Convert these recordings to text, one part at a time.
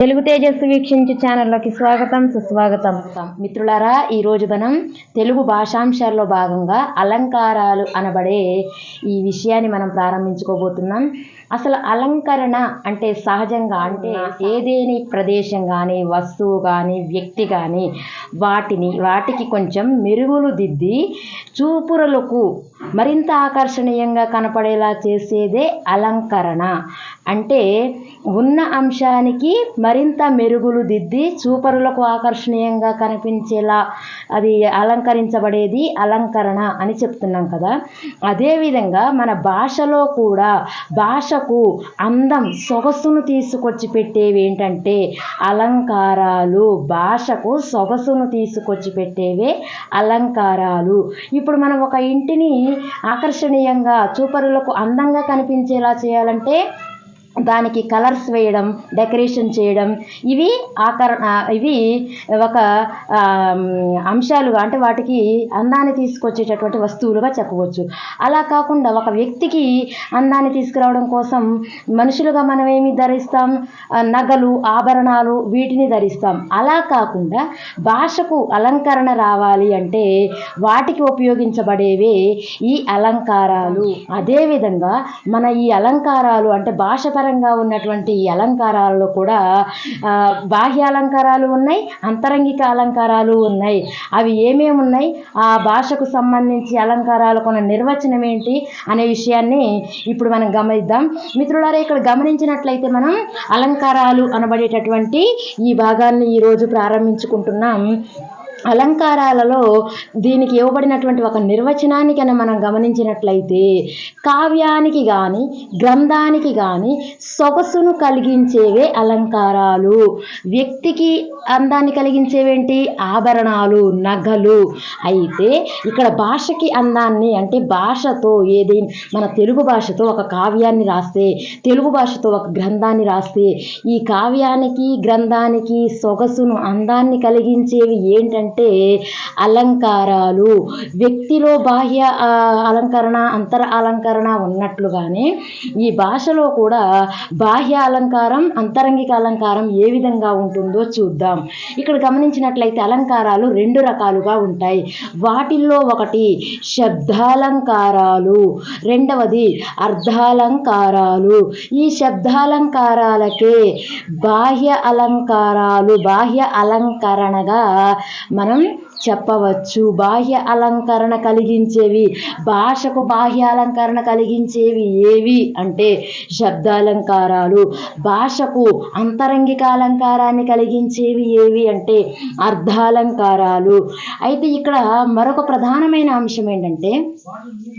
తెలుగు తేజస్సు వీక్షించే ఛానల్లోకి స్వాగతం సుస్వాగతం. మిత్రులారా ఈరోజు మనం తెలుగు భాషాంశాల్లో భాగంగా అలంకారాలు అనబడే ఈ విషయాన్ని మనం ప్రారంభించుకోబోతున్నాం. అసలు అలంకరణ అంటే సహజంగా అంటే ఏదేని ప్రదేశం కానీ వస్తువు కానీ వ్యక్తి కానీ వాటిని వాటికి కొంచెం మెరుగులు దిద్ది చూపురులకు మరింత ఆకర్షణీయంగా కనపడేలా చేసేదే అలంకరణ. అంటే ఉన్న అంశానికి మరింత మెరుగులు దిద్ది చూపరులకు ఆకర్షణీయంగా కనిపించేలా అది అలంకరించబడేది అలంకరణ అని చెప్తున్నాం కదా. అదేవిధంగా మన భాషలో కూడా భాషకు అందం సొగసును తీసుకొచ్చి పెట్టేవి ఏంటంటే అలంకారాలు భాషకు సొగసును తీసుకొచ్చి పెట్టేవే అలంకారాలు. ఇప్పుడు మనం ఒక ఇంటిని ఆకర్షణీయంగా చూపరులకు అందంగా కనిపించేలా చేయాలంటే దానికి కలర్స్ వేయడం డెకరేషన్ చేయడం ఇవి ఆకర ఇవి ఒక అంశాలుగా అంటే వాటికి అందాన్ని తీసుకొచ్చేటటువంటి వస్తువులుగా చెప్పవచ్చు. అలా కాకుండా ఒక వ్యక్తికి అందాన్ని తీసుకురావడం కోసం మనుషులుగా మనం ఏమి ధరిస్తాం? నగలు ఆభరణాలు వీటిని ధరిస్తాం. అలా కాకుండా భాషకు అలంకరణ రావాలి అంటే వాటికి ఉపయోగించబడేవే ఈ అలంకారాలు. అదేవిధంగా మన ఈ అలంకారాలు అంటే భాషపర అంతరంగా ఉన్నటువంటి ఈ అలంకారాలలో కూడా బాహ్య అలంకారాలు ఉన్నాయి అంతరంగిక అలంకారాలు ఉన్నాయి. అవి ఏమేమి ఉన్నాయి? ఆ భాషకు సంబంధించి అలంకారాలకున్న నిర్వచనం ఏంటి అనే విషయాన్ని ఇప్పుడు మనం గమనిద్దాం. మిత్రులారా ఇక్కడ గమనించినట్లయితే మనం అలంకారాలు అనబడేటటువంటి ఈ భాగాన్ని ఈరోజు ప్రారంభించుకుంటున్నాం. అలంకారాలలో దీనికి ఇవ్వబడినటువంటి ఒక నిర్వచనాన్ని మనం గమనించినట్లయితే కావ్యానికి కానీ గ్రంథానికి కానీ సొగసును కలిగించేవే అలంకారాలు. వ్యక్తికి అందాన్ని కలిగించేవేంటి? ఆభరణాలు నగలు. అయితే ఇక్కడ భాషకి అందాన్ని అంటే భాషతో ఏది మన తెలుగు భాషతో ఒక కావ్యాన్ని రాస్తే తెలుగు భాషతో ఒక గ్రంథాన్ని రాస్తే ఈ కావ్యానికి గ్రంథానికి సొగసును అందాన్ని కలిగించేవి ఏంటంటే అంటే అలంకారాలు. వ్యక్తిలో బాహ్య అలంకరణ అంతర అలంకరణ ఉన్నట్లుగానే ఈ భాషలో కూడా బాహ్య అలంకారం అంతరంగిక అలంకారం ఏ విధంగా ఉంటుందో చూద్దాం. ఇక్కడ గమనించినట్లయితే అలంకారాలు రెండు రకాలుగా ఉంటాయి. వాటిల్లో ఒకటి శబ్దాలంకారాలు రెండవది అర్ధాలంకారాలు. ఈ శబ్దాలంకారాలకే బాహ్య అలంకారాలు బాహ్య అలంకరణగా మనం చెప్పవచ్చు. బాహ్య అలంకరణ కలిగించేవి. భాషకు బాహ్య అలంకరణ కలిగించేవి ఏవి అంటే శబ్దాలంకారాలు. భాషకు అంతరంగిక అలంకారాన్ని కలిగించేవి ఏవి అంటే అర్ధాలంకారాలు. అయితే ఇక్కడ మరొక ప్రధానమైన అంశం ఏంటంటే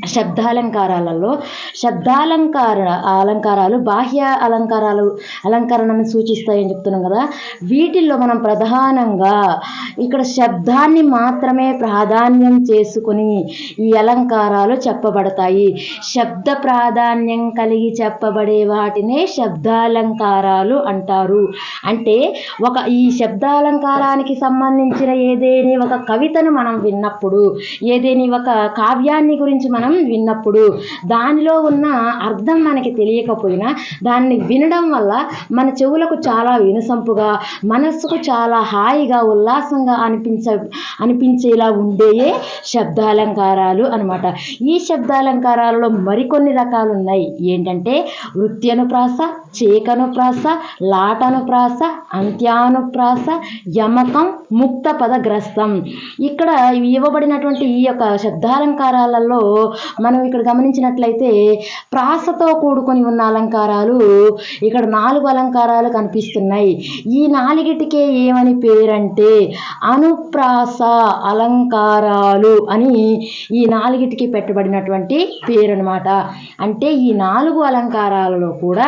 శబ్దాలంకారాలలో శబ్దాలంకార అలంకారాలు బాహ్య అలంకారాలు అలంకరణను సూచిస్తాయని చెప్తున్నాం కదా. వీటిల్లో మనం ప్రధానంగా ఇక్కడ శబ్దాన్ని మాత్రమే ప్రాధాన్యం చేసుకుని ఈ అలంకారాలు చెప్పబడతాయి. శబ్ద ప్రాధాన్యం కలిగి చెప్పబడే వాటినే శబ్దాలంకారాలు అంటారు. అంటే ఒక ఈ శబ్దాలంకారానికి సంబంధించిన ఏదేని ఒక కవితను మనం విన్నప్పుడు ఏదేని ఒక కావ్యాన్ని గురించి మనం విన్నప్పుడు దానిలో ఉన్న అర్థం మనకి తెలియకపోయినా దాన్ని వినడం వల్ల మన చెవులకు చాలా వినసంపుగా మనస్సుకు చాలా హాయిగా ఉల్లాసంగా అనిపించ అనిపించేలా ఉండేయే శబ్దాలంకారాలు అనమాట ఈ శబ్దాలంకారాలలో మరికొన్ని రకాలు ఉన్నాయి ఏంటంటే వృత్యనుప్రాస చేకనుప్రాస లాటనుప్రాస అంత్యానుప్రాస యమకం ముక్త పదగ్రస్తం ఇక్కడ ఇవ్వబడినటువంటి ఈ యొక్క శబ్దాలంకారాలలో మనం ఇక్కడ గమనించినట్లయితే ప్రాసతో కూడుకొని ఉన్న అలంకారాలు ఇక్కడ నాలుగు అలంకారాలు కనిపిస్తున్నాయి. ఈ నాలుగిటికే ఏమని పేరంటే అనుప్రాస అలంకారాలు అని ఈ నాలుగిటికి పెట్టబడినటువంటి పేరు అనమాట అంటే ఈ నాలుగు అలంకారాలలో కూడా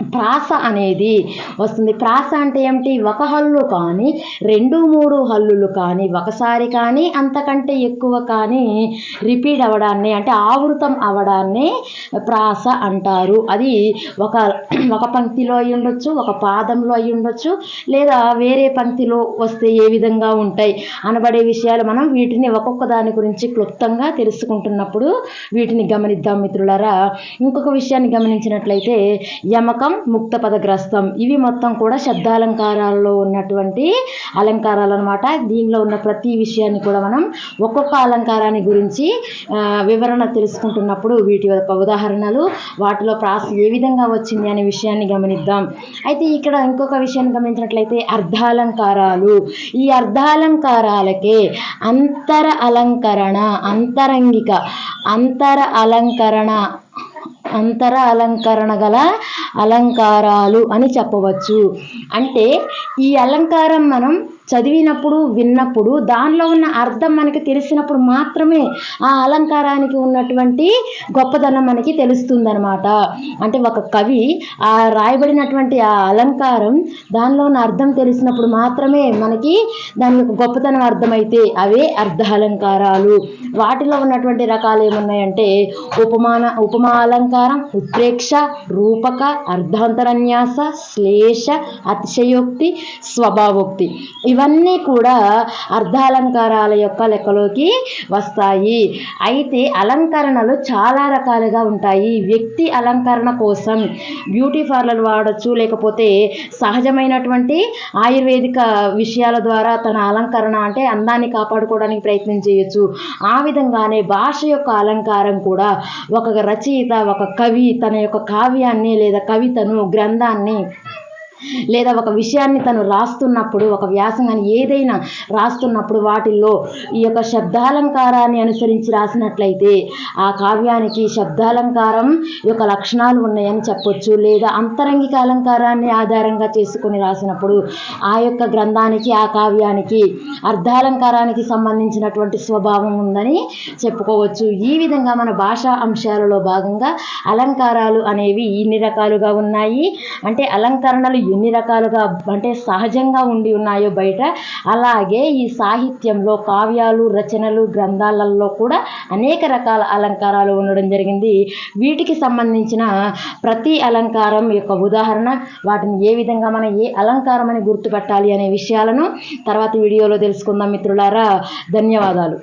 ప్రాస అనేది వస్తుంది. ప్రాస అంటే ఏమిటి? ఒక హల్లు కానీ రెండు మూడు హల్లులు కానీ ఒకసారి కానీ అంతకంటే ఎక్కువ కానీ రిపీట్ అవ్వడాన్ని అంటే ఆవృతం అవ్వడాన్ని ప్రాస అంటారు. అది ఒక ఒక పంక్తిలో అయి ఉండొచ్చు ఒక పాదంలో అయి ఉండొచ్చు లేదా వేరే పంక్తిలో వస్తే ఏ విధంగా ఉంటాయి అనబడే విషయాలు మనం వీటిని ఒక్కొక్క దాని గురించి క్లుప్తంగా తెలుసుకుంటున్నప్పుడు వీటిని గమనిద్దాం మిత్రులారా. ఇంకొక విషయాన్ని గమనించినట్లయితే యమక ముక్తకం ముక్తపదగ్రస్తం. ఇవి మొత్తం కూడా శబ్దాలంకారాల్లో ఉన్నటువంటి అలంకారాలు అనమాట దీనిలో ఉన్న ప్రతి విషయాన్ని కూడా మనం ఒక్కొక్క అలంకారాన్ని గురించి వివరణ తెలుసుకుంటున్నప్పుడు వీటి యొక్క ఉదాహరణలు వాటిలో ప్రాస ఏ విధంగా వచ్చింది అనే విషయాన్ని గమనిద్దాం. అయితే ఇక్కడ ఇంకొక విషయాన్ని గమనించినట్లయితే అర్ధాలంకారాలు. ఈ అర్ధాలంకారాలకే అంతర అలంకరణ అంతరంగిక అంతర అలంకరణ అంతర అలంకరణ గల అలంకారాలు అని చెప్పవచ్చు. అంటే ఈ అలంకారం మనం చదివినప్పుడు విన్నప్పుడు దానిలో ఉన్న అర్థం మనకి తెలిసినప్పుడు మాత్రమే ఆ అలంకారానికి ఉన్నటువంటి గొప్పదనం మనకి తెలుస్తుందనమాట అంటే ఒక కవి ఆ రాయబడినటువంటి ఆ అలంకారం దానిలో ఉన్న అర్థం తెలిసినప్పుడు మాత్రమే మనకి దాని యొక్క గొప్పతనం అర్థమైతే అవే అర్ధ అలంకారాలు. వాటిలో ఉన్నటువంటి రకాలు ఏమున్నాయంటే ఉపమాన ఉపమా అలంకారం ఉత్ప్రేక్ష రూపక అర్ధాంతరన్యాస శ్లేష అతిశయోక్తి స్వభావోక్తి. ఇవన్నీ కూడా అర్ధాలంకారాల యొక్క లెక్కలోకి వస్తాయి. అయితే అలంకరణలు చాలా రకాలుగా ఉంటాయి. వ్యక్తి అలంకరణ కోసం బ్యూటీ పార్లర్ వాడచ్చు లేకపోతే సహజమైనటువంటి ఆయుర్వేదిక విషయాల ద్వారా తన అలంకరణ అంటే అందాన్ని కాపాడుకోవడానికి ప్రయత్నం చేయొచ్చు. ఆ విధంగానే భాష యొక్క అలంకారం కూడా ఒక రచయిత ఒక కవి తన యొక్క కావ్యాన్ని లేదా కవితను గ్రంథాన్ని లేదా ఒక విషయాన్ని తను రాస్తున్నప్పుడు ఒక వ్యాసంగాన్ని ఏదైనా రాస్తున్నప్పుడు వాటిల్లో ఈ యొక్క శబ్దాలంకారాన్ని అనుసరించి రాసినట్లయితే ఆ కావ్యానికి శబ్దాలంకారం యొక్క లక్షణాలు ఉన్నాయని చెప్పొచ్చు. లేదా అంతరంగిక అలంకారాన్ని ఆధారంగా చేసుకుని రాసినప్పుడు ఆ యొక్క గ్రంథానికి ఆ కావ్యానికి అర్ధాలంకారానికి సంబంధించినటువంటి స్వభావం ఉందని చెప్పుకోవచ్చు. ఈ విధంగా మన భాషా అంశాలలో భాగంగా అలంకారాలు అనేవి ఇన్ని రకాలుగా ఉన్నాయి. అంటే అలంకరణలు ఎన్ని రకాలుగా అంటే సహజంగా ఉండి ఉన్నాయో బయట అలాగే ఈ సాహిత్యంలో కావ్యాలు రచనలు గ్రంథాలలో కూడా అనేక రకాల అలంకారాలు ఉండడం జరిగింది. వీటికి సంబంధించిన ప్రతి అలంకారం యొక్క ఉదాహరణ వాటిని ఏ విధంగా మనం ఏ అలంకారం అని గుర్తుపెట్టాలి అనే విషయాలను తర్వాత వీడియోలో తెలుసుకుందాం మిత్రులారా. ధన్యవాదాలు.